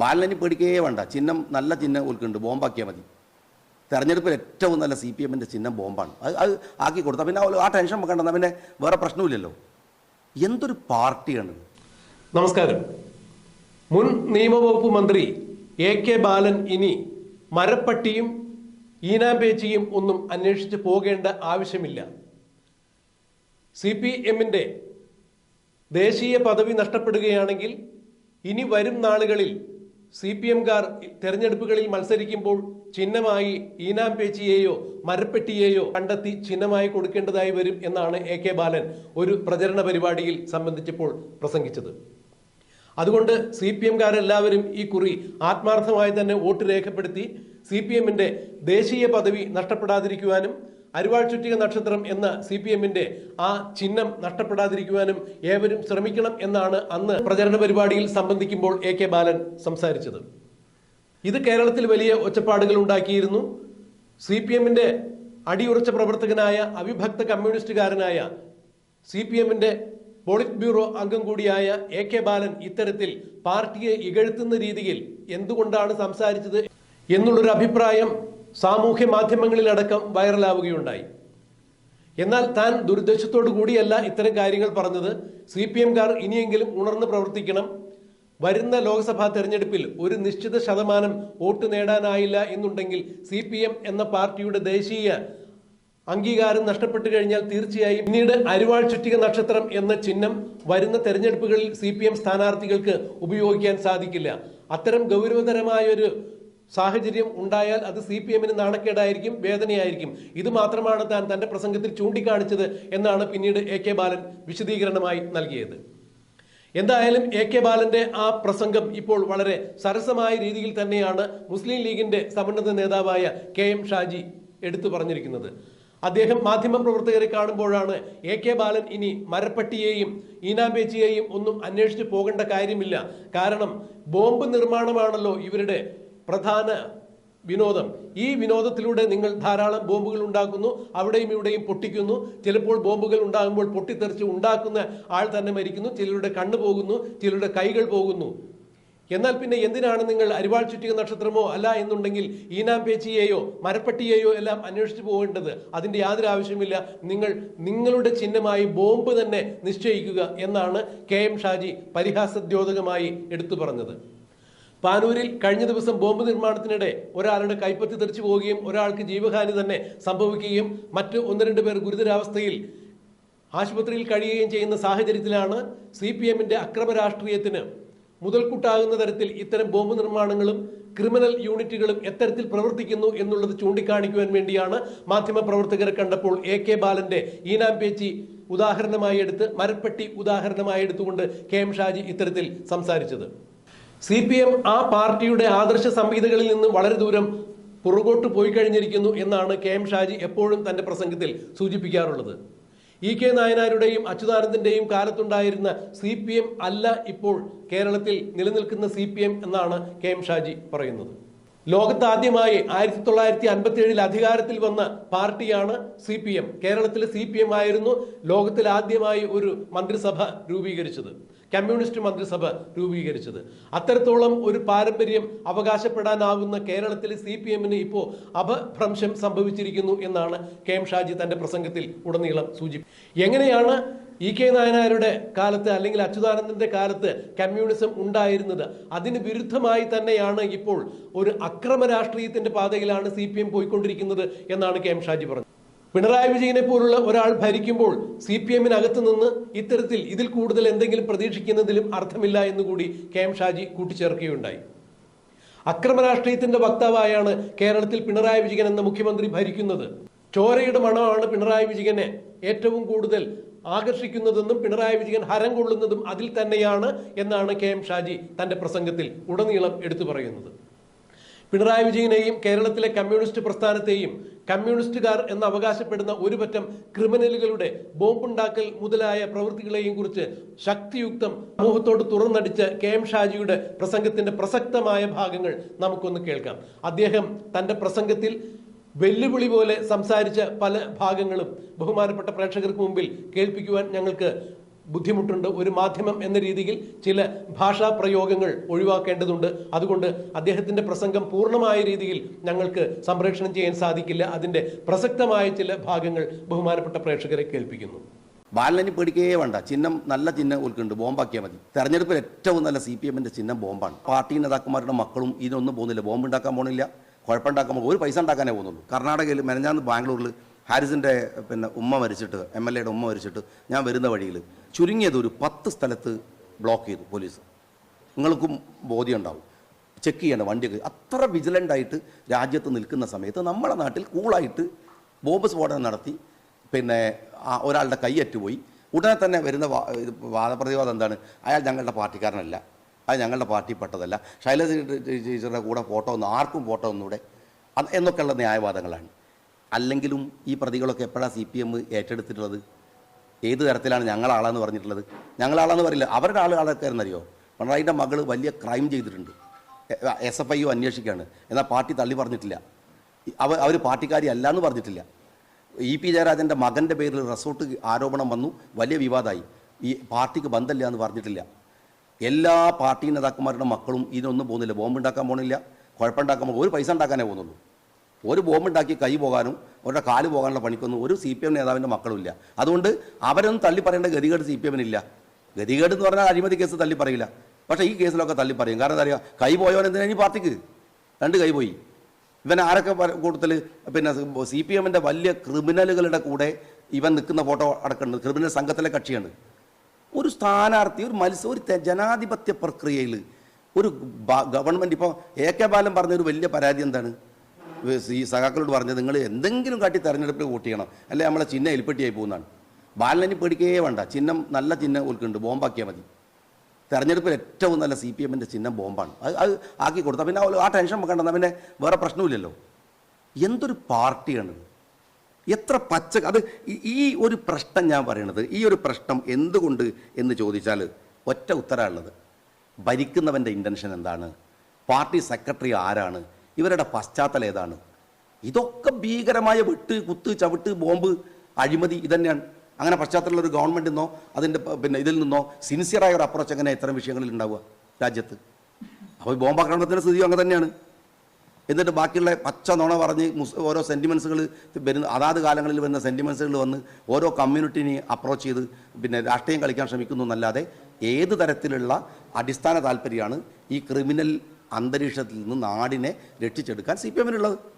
ബാലനി പേടിക്കുകയേ വേണ്ട. ചിഹ്നം നല്ല ചിഹ്നം ഉൾക്കുണ്ട് ബോംബാക്കിയാൽ മതി. തെരഞ്ഞെടുപ്പിൽ ഏറ്റവും നല്ല സി പി എമ്മിന്റെ ചിഹ്നം ബോംബാണ്. അത് അത് ആക്കി കൊടുത്താൽ പിന്നെ ആ ടെൻഷൻ വെക്കണ്ട. പിന്നെ വേറെ പ്രശ്നമില്ലല്ലോ എന്തൊരു പാർട്ടിയാണ് നമസ്കാരം. മുൻ നിയമവകുപ്പ് മന്ത്രി എ കെ ബാലൻ ഇനി മരപ്പട്ടിയും ഈനാമ്പേച്ചിയും ഒന്നും അന്വേഷിച്ച് പോകേണ്ട ആവശ്യമില്ല. സി പി എമ്മിന്റെ ദേശീയ പദവി നഷ്ടപ്പെടുകയാണെങ്കിൽ ഇനി വരും നാളുകളിൽ സി പി എംകാർ തെരഞ്ഞെടുപ്പുകളിൽ മത്സരിക്കുമ്പോൾ ചിഹ്നമായി ഈനാം പേച്ചിയെയോ മരപ്പെട്ടിയെയോ കണ്ടെത്തി ചിഹ്നമായി കൊടുക്കേണ്ടതായി വരും എന്നാണ് എ കെ ബാലൻ ഒരു പ്രചരണ പരിപാടിയിൽ സംബന്ധിച്ചപ്പോൾ പ്രസംഗിച്ചത്. അതുകൊണ്ട് സി പി എംകാരെല്ലാവരും ഈ കുറി ആത്മാർത്ഥമായി തന്നെ വോട്ട് രേഖപ്പെടുത്തി സി പി എമ്മിന്റെ ദേശീയ പദവി നഷ്ടപ്പെടാതിരിക്കുവാനും അരിവാൾ ചുറ്റിക നക്ഷത്രം എന്ന സി പി എമ്മിന്റെ ആ ചിഹ്നം നഷ്ടപ്പെടാതിരിക്കുവാനും ഏവരും ശ്രമിക്കണം എന്നാണ് അന്ന് പ്രചരണ പരിപാടിയിൽ സംബന്ധിക്കുമ്പോൾ എ കെ ബാലൻ സംസാരിച്ചത്. ഇത് കേരളത്തിൽ വലിയ ഒച്ചപ്പാടുകൾ ഉണ്ടാക്കിയിരുന്നു. സി പി എമ്മിന്റെ അടിയുറച്ച പ്രവർത്തകനായ അവിഭക്ത കമ്മ്യൂണിസ്റ്റുകാരനായ സി പി എമ്മിന്റെ പോളിറ്റ് ബ്യൂറോ അംഗം കൂടിയായ എ കെ ബാലൻ ഇത്തരത്തിൽ പാർട്ടിയെ ഇകഴ്ത്തുന്ന രീതിയിൽ എന്തുകൊണ്ടാണ് സംസാരിച്ചത് എന്നുള്ളൊരു അഭിപ്രായം സാമൂഹ്യ മാധ്യമങ്ങളിലടക്കം വൈറലാവുകയുണ്ടായി. എന്നാൽ താൻ ദുരുദ്ദേശത്തോടു കൂടിയല്ല ഇത്തരം കാര്യങ്ങൾ പറഞ്ഞത്. സി പി എംകാർ ഇനിയെങ്കിലും ഉണർന്ന് പ്രവർത്തിക്കണം. വരുന്ന ലോക്സഭാ തെരഞ്ഞെടുപ്പിൽ ഒരു നിശ്ചിത ശതമാനം വോട്ട് നേടാനായില്ല എന്നുണ്ടെങ്കിൽ സി പി എം എന്ന പാർട്ടിയുടെ ദേശീയ അംഗീകാരം നഷ്ടപ്പെട്ടു കഴിഞ്ഞാൽ തീർച്ചയായും പിന്നീട് അരിവാൾ ചുറ്റിക നക്ഷത്രം എന്ന ചിഹ്നം വരുന്ന തെരഞ്ഞെടുപ്പുകളിൽ സി പി എം സ്ഥാനാർത്ഥികൾക്ക് ഉപയോഗിക്കാൻ സാധിക്കില്ല. അത്തരം ഗൗരവതരമായൊരു സാഹചര്യം ഉണ്ടായാൽ അത് സി പി എമ്മിന് നാണക്കേടായിരിക്കും വേദനയായിരിക്കും. ഇത് മാത്രമാണ് താൻ തന്റെ പ്രസംഗത്തിൽ ചൂണ്ടിക്കാണിച്ചത് എന്നാണ് പിന്നീട് എ കെ ബാലൻ വിശദീകരണമായി നൽകിയത്. എന്തായാലും എ കെ ബാലന്റെ ആ പ്രസംഗം ഇപ്പോൾ വളരെ സരസമായ രീതിയിൽ തന്നെയാണ് മുസ്ലിം ലീഗിന്റെ സമുന്നത നേതാവായ കെ എം ഷാജി എടുത്തു പറഞ്ഞിരിക്കുന്നത്. അദ്ദേഹം മാധ്യമ പ്രവർത്തകരെ കാണുമ്പോഴാണ് എ കെ ബാലൻ ഇനി മരപ്പട്ടിയെയും ഈനാമ്പേച്ചിയെയും ഒന്നും അന്വേഷിച്ചു പോകേണ്ട കാര്യമില്ല. കാരണം ബോംബ് നിർമ്മാണമാണല്ലോ ഇവരുടെ പ്രധാന വിനോദം. ഈ വിനോദത്തിലൂടെ നിങ്ങൾ ധാരാളം ബോംബുകൾ ഉണ്ടാക്കുന്നു അവിടെയും ഇവിടെയും പൊട്ടിക്കുന്നു. ചിലപ്പോൾ ബോംബുകൾ ഉണ്ടാകുമ്പോൾ പൊട്ടിത്തെറിച്ച് ഉണ്ടാക്കുന്ന ആൾ തന്നെ മരിക്കുന്നു. ചിലരുടെ കണ്ണ് പോകുന്നു ചിലരുടെ കൈകൾ പോകുന്നു. എന്നാൽ പിന്നെ എന്തിനാണ് നിങ്ങൾ അരിവാൾ ചുറ്റിക നക്ഷത്രമോ അല്ല എന്നുണ്ടെങ്കിൽ ഈനാംപേച്ചിയെയോ മരപ്പട്ടിയെയോ എല്ലാം അന്വേഷിച്ചു പോകേണ്ടത് അതിന്റെ യാതൊരു ആവശ്യമില്ല നിങ്ങൾ നിങ്ങളുടെ ചിഹ്നമായി ബോംബ് തന്നെ നിശ്ചയിക്കുക എന്നാണ് കെ എം ഷാജി പരിഹാസദ്യോതകമായി എടുത്തു പറഞ്ഞത്. പാനൂരിൽ കഴിഞ്ഞ ദിവസം ബോംബ് നിർമ്മാണത്തിനിടെ ഒരാളുടെ കൈപ്പത്തി തെറിച്ചു പോവുകയും ഒരാൾക്ക് ജീവഹാനി തന്നെ സംഭവിക്കുകയും മറ്റ് ഒന്ന് രണ്ട് പേർ ഗുരുതരാവസ്ഥയിൽ ആശുപത്രിയിൽ കഴിയുകയും ചെയ്യുന്ന സാഹചര്യത്തിലാണ് സി പി എമ്മിന്റെ അക്രമ രാഷ്ട്രീയത്തിന് മുതൽക്കൂട്ടാകുന്ന തരത്തിൽ ഇത്തരം ബോംബ് നിർമ്മാണങ്ങളും ക്രിമിനൽ യൂണിറ്റുകളും എത്തരത്തിൽ പ്രവർത്തിക്കുന്നു എന്നുള്ളത് ചൂണ്ടിക്കാണിക്കുവാൻ വേണ്ടിയാണ് മാധ്യമ പ്രവർത്തകരെ കണ്ടപ്പോൾ എ കെ ബാലന്റെ ഈനാം പേച്ചി ഉദാഹരണമായി എടുത്ത് മരപ്പെട്ടി ഉദാഹരണമായി എടുത്തുകൊണ്ട് കെ എം ഷാജി ഇത്തരത്തിൽ സംസാരിച്ചത്. സി പി എം ആ പാർട്ടിയുടെ ആദർശ സംഹിതകളിൽ നിന്ന് വളരെ ദൂരം പുറകോട്ട് പോയി കഴിഞ്ഞിരിക്കുന്നു എന്നാണ് കെ എം ഷാജി എപ്പോഴും തന്റെ പ്രസംഗത്തിൽ സൂചിപ്പിക്കാറുള്ളത്. ഇ കെ നായനാരുടെയും അച്യുതാനന്ദന്റെയും കാലത്തുണ്ടായിരുന്ന സി പി എം അല്ല ഇപ്പോൾ കേരളത്തിൽ നിലനിൽക്കുന്ന സി പി എം എന്നാണ് കെ എം ഷാജി പറയുന്നത്. ലോകത്ത് ആദ്യമായി ആയിരത്തി തൊള്ളായിരത്തി അൻപത്തി ഏഴിൽ അധികാരത്തിൽ വന്ന പാർട്ടിയാണ് സി പി എം കേരളത്തിലെ സി പി എം ആയിരുന്നു ലോകത്തിൽ ആദ്യമായി ഒരു മന്ത്രിസഭ രൂപീകരിച്ചത്. കമ്മ്യൂണിസ്റ്റ് മന്ത്രിസഭ രൂപീകരിച്ചത്. അത്തരത്തോളം ഒരു പാരമ്പര്യം അവകാശപ്പെടാനാവുന്ന കേരളത്തിലെ സി പി എമ്മിന് ഇപ്പോൾ അപഭ്രംശം സംഭവിച്ചിരിക്കുന്നു എന്നാണ് കെ എം ഷാജി തന്റെ പ്രസംഗത്തിൽ ഉടനീളം സൂചി എങ്ങനെയാണ് ഇ കെ നായനാരുടെ കാലത്ത് അല്ലെങ്കിൽ അച്യുതാനന്ദന്റെ കാലത്ത് കമ്മ്യൂണിസം ഉണ്ടായിരുന്നത്? അതിന് വിരുദ്ധമായി തന്നെയാണ് ഇപ്പോൾ ഒരു അക്രമ രാഷ്ട്രീയത്തിന്റെ പാതയിലാണ് സി പി എം പോയിക്കൊണ്ടിരിക്കുന്നത് എന്നാണ് കെ എം ഷാജി പറഞ്ഞത്. പിണറായി വിജയനെ പോലുള്ള ഒരാൾ ഭരിക്കുമ്പോൾ സി പി എമ്മിനകത്ത് നിന്ന് ഇത്തരത്തിൽ ഇതിൽ കൂടുതൽ എന്തെങ്കിലും പ്രതീക്ഷിക്കുന്നതിലും അർത്ഥമില്ല എന്നുകൂടി കെ എം ഷാജി കൂട്ടിച്ചേർക്കുകയുണ്ടായി. അക്രമ രാഷ്ട്രീയത്തിന്റെ വക്താവായാണ് കേരളത്തിൽ പിണറായി വിജയൻ എന്ന മുഖ്യമന്ത്രി ഭരിക്കുന്നത്. ചോരയുടെ മണമാണ് പിണറായി വിജയനെ ഏറ്റവും കൂടുതൽ ആകർഷിക്കുന്നതെന്നും പിണറായി വിജയൻ ഹരം കൊള്ളുന്നതും അതിൽ തന്നെയാണ് എന്നാണ് കെ എം ഷാജി തന്റെ പ്രസംഗത്തിൽ ഉടനീളം എടുത്തു പറയുന്നത്. പിണറായി വിജയനെയും കേരളത്തിലെ കമ്മ്യൂണിസ്റ്റ് പ്രസ്ഥാനത്തെയും കമ്മ്യൂണിസ്റ്റുകാർ എന്ന് അവകാശപ്പെടുന്ന ഒരു പറ്റം ക്രിമിനലുകളുടെ ബോംബുണ്ടാക്കൽ മുതലായ പ്രവൃത്തികളെയും കുറിച്ച് ശക്തിയുക്തം സമൂഹത്തോട് തുറന്നടിച്ച് കെ എം ഷാജിയുടെ പ്രസംഗത്തിന്റെ പ്രസക്തമായ ഭാഗങ്ങൾ നമുക്കൊന്ന് കേൾക്കാം. അദ്ദേഹം തന്റെ പ്രസംഗത്തിൽ വെല്ലുവിളി പോലെ സംസാരിച്ച പല ഭാഗങ്ങളും ബഹുമാനപ്പെട്ട പ്രേക്ഷകർക്ക് മുമ്പിൽ കേൾപ്പിക്കുവാൻ ഞങ്ങൾക്ക് ബുദ്ധിമുട്ടുണ്ട് ഒരു മാധ്യമം എന്ന രീതിയിൽ ചില ഭാഷാ പ്രയോഗങ്ങൾ ഒഴിവാക്കേണ്ടതുണ്ട്. അതുകൊണ്ട് അദ്ദേഹത്തിന്റെ പ്രസംഗം പൂർണമായ രീതിയിൽ ഞങ്ങൾക്ക് സംപ്രേഷണം ചെയ്യാൻ സാധിക്കില്ല. അതിന്റെ പ്രസക്തമായ ചില ഭാഗങ്ങൾ ബഹുമാനപ്പെട്ട പ്രേക്ഷകരെ കേൾപ്പിക്കുന്നു. ബാലനി പേടിക്കേ വേണ്ട. ചിഹ്നം നല്ല ചിഹ്നം ഓൽക്കുണ്ട്. ബോംബാക്കിയാൽ മതി. തെരഞ്ഞെടുപ്പിൽ ഏറ്റവും നല്ല സി പി എമ്മിന്റെ ചിഹ്നം ബോംബാണ്. പാർട്ടി നേതാക്കന്മാരുടെ മക്കളും ഇതിനൊന്നും പോകുന്നില്ല. ബോംബ് ഉണ്ടാക്കാൻ പോകുന്നില്ല കുഴപ്പമുണ്ടാക്കാൻ ഒരു പൈസ ഉണ്ടാക്കാനേ പോകുന്നുള്ളൂ. കർണാടകയിൽ മെനഞ്ഞാന്ന് ബാംഗ്ലൂരിൽ ഹാരിസിന്റെ പിന്നെ ഉമ്മ മരിച്ചിട്ട് എം എൽ എയുടെ ഉമ്മ മരിച്ചിട്ട് ഞാൻ വരുന്ന വഴിയിൽ ചുരുങ്ങിയത് ഒരു പത്ത് സ്ഥലത്ത് ബ്ലോക്ക് ചെയ്തു പോലീസ്. നിങ്ങൾക്കും ബോധ്യം ഉണ്ടാവും. ചെക്ക് ചെയ്യേണ്ട വണ്ടിയൊക്കെ അത്ര വിജിലന്റ് ആയിട്ട് രാജ്യത്ത് നിൽക്കുന്ന സമയത്ത് നമ്മുടെ നാട്ടിൽ കൂളായിട്ട് ബോംബ് സ്ഫോടനം നടത്തി പിന്നെ ഒരാളുടെ കൈയറ്റുപോയി ഉടനെ തന്നെ വരുന്ന വാദപ്രതിവാദം എന്താണ്? അയാൾ ഞങ്ങളുടെ പാർട്ടിക്കാരനല്ല. അത് ഞങ്ങളുടെ പാർട്ടിപ്പെട്ടതല്ല. ശൈലജ ടീച്ചറുടെ കൂടെ ഫോട്ടോ ഒന്നും ആർക്കും ഫോട്ടോ ഒന്നും ഇവിടെ. അത് എന്നൊക്കെയുള്ള ന്യായവാദങ്ങളാണ്. അല്ലെങ്കിലും ഈ പ്രതികളൊക്കെ എപ്പോഴാണ് സി പി എം ഏറ്റെടുത്തിട്ടുള്ളത്? ഏത് തരത്തിലാണ് ഞങ്ങളാളാന്ന് പറഞ്ഞിട്ടുള്ളത്? ഞങ്ങളാളെന്ന് പറയില്ല. അവരുടെ ആൾ അറിയോ? പിണറായിന്റെ മകൾ വലിയ ക്രൈം ചെയ്തിട്ടുണ്ട്. എസ് എഫ് ഐ അന്വേഷിക്കുകയാണ് എന്നാൽ പാർട്ടി തള്ളി പറഞ്ഞിട്ടില്ല. അവ അവർ പാർട്ടിക്കാരി അല്ല എന്ന് പറഞ്ഞിട്ടില്ല. ഇ പി ജയരാജന്റെ മകന്റെ പേരിൽ റിസോർട്ട് ആരോപണം വന്നു. വലിയ വിവാദമായി ഈ പാർട്ടിക്ക് ബന്ധമില്ല എന്ന് പറഞ്ഞിട്ടില്ല. എല്ലാ പാർട്ടി നേതാക്കന്മാരുടെ മക്കളും ഇതിനൊന്നും പോകുന്നില്ല. ബോംബ് ഉണ്ടാക്കാൻ പോണില്ല. കുഴപ്പമുണ്ടാക്കാൻ ഒരു പൈസ ഉണ്ടാക്കാനേ പോകുന്നുള്ളൂ. ഒരു ബോംബുണ്ടാക്കി കൈ പോകാനും അവരുടെ കാൽ പോകാനുള്ള പണിക്കൊന്നും ഒരു സി പി എം നേതാവിന്റെ മക്കളുമില്ല. അതുകൊണ്ട് അവരൊന്നും തള്ളി പറയേണ്ട ഗതികേട് സി പി എമ്മിനില്ല. ഗതികേട് എന്ന് പറഞ്ഞാൽ അഴിമതി കേസ് തള്ളി പറയില്ല. പക്ഷേ ഈ കേസിലൊക്കെ തള്ളി പറയും. കാരണം എന്താ പറയുക കൈ പോയവൻ എന്തിനാണ് ഈ പാർട്ടിക്ക്? രണ്ട് കൈ പോയി. ഇവൻ ആരൊക്കെ കൂടുതൽ പിന്നെ സി പി എമ്മിന്റെ വലിയ ക്രിമിനലുകളുടെ കൂടെ ഇവൻ നിൽക്കുന്ന ഫോട്ടോ അടക്കുന്നുണ്ട് ക്രിമിനൽ സംഘത്തിലെ കക്ഷിയാണ്. ഒരു സ്ഥാനാർത്ഥി ഒരു മത്സരം ഒരു ജനാധിപത്യ പ്രക്രിയയിൽ ഒരു ഗവൺമെന്റ് ഇപ്പോൾ എ കെ ബാലൻ പറഞ്ഞൊരു വലിയ പരാതി എന്താണ്? ഈ സഖാക്കളോട് പറഞ്ഞത് നിങ്ങൾ എന്തെങ്കിലും കാട്ടി തെരഞ്ഞെടുപ്പിൽ വോട്ട് ചെയ്യണം. അല്ലെ നമ്മളെ ചിഹ്നം എലിപ്പെട്ടിയായി പോകുന്നതാണ്. ബാലനി പേടിക്കേ വേണ്ട. ചിഹ്നം നല്ല ചിഹ്നം ഓൽക്കുണ്ട്. ബോംബാക്കിയാൽ മതി. തെരഞ്ഞെടുപ്പിൽ ഏറ്റവും നല്ല സി പി എമ്മിന്റെ ചിഹ്നം ബോംബാണ്. അത് അത് ആക്കി കൊടുത്താൽ പിന്നെ ആ ടെൻഷൻ വെക്കണ്ട. പിന്നെ വേറെ പ്രശ്നമില്ലല്ലോ എന്തൊരു പാർട്ടിയാണ് എത്ര പച്ച അത് ഈ ഒരു പ്രശ്നം ഞാൻ പറയണത് ഈ ഒരു പ്രശ്നം എന്തുകൊണ്ട് എന്ന് ചോദിച്ചാൽ ഒറ്റ ഉത്തരമുള്ളത് ഭരിക്കുന്നവന്റെ ഇന്റൻഷൻ എന്താണ്? പാർട്ടി സെക്രട്ടറി ആരാണ്? ഇവരുടെ പശ്ചാത്തലം ഏതാണ്? ഇതൊക്കെ ഭീകരമായ വെട്ട് കുത്ത് ചവിട്ട് ബോംബ് അഴിമതി ഇതന്നെയാണ്. അങ്ങനെ പശ്ചാത്തലമുള്ള ഒരു ഗവൺമെന്റ് നിന്നോ അതിന്റെ പിന്നെ ഇതിൽ നിന്നോ സിൻസിയറായ ഒരു അപ്രോച്ച് എങ്ങനെ ഇത്തരം വിഷയങ്ങളിൽ ഉണ്ടാവുക രാജ്യത്ത്? അപ്പോൾ ബോംബാക്രമണത്തിന്റെ സ്ഥിതി അങ്ങനെ തന്നെയാണ്. എന്നിട്ട് ബാക്കിയുള്ള പച്ച നുണ പറഞ്ഞ് ഓരോ സെന്റിമെൻസുകൾ വരുന്ന അതാത് കാലങ്ങളിൽ വരുന്ന സെന്റിമെൻസുകൾ വന്ന് ഓരോ കമ്മ്യൂണിറ്റിനെ അപ്രോച്ച് ചെയ്ത് പിന്നെ രാഷ്ട്രീയം കളിക്കാൻ ശ്രമിക്കുന്നു എന്നല്ലാതെ ഏത് തരത്തിലുള്ള അടിസ്ഥാന താല്പര്യമാണ് ഈ ക്രിമിനൽ അന്തരീക്ഷത്തിൽ നിന്ന് നാടിനെ രക്ഷിച്ചെടുക്കാൻ സി പി എമ്മിനുള്ളത്.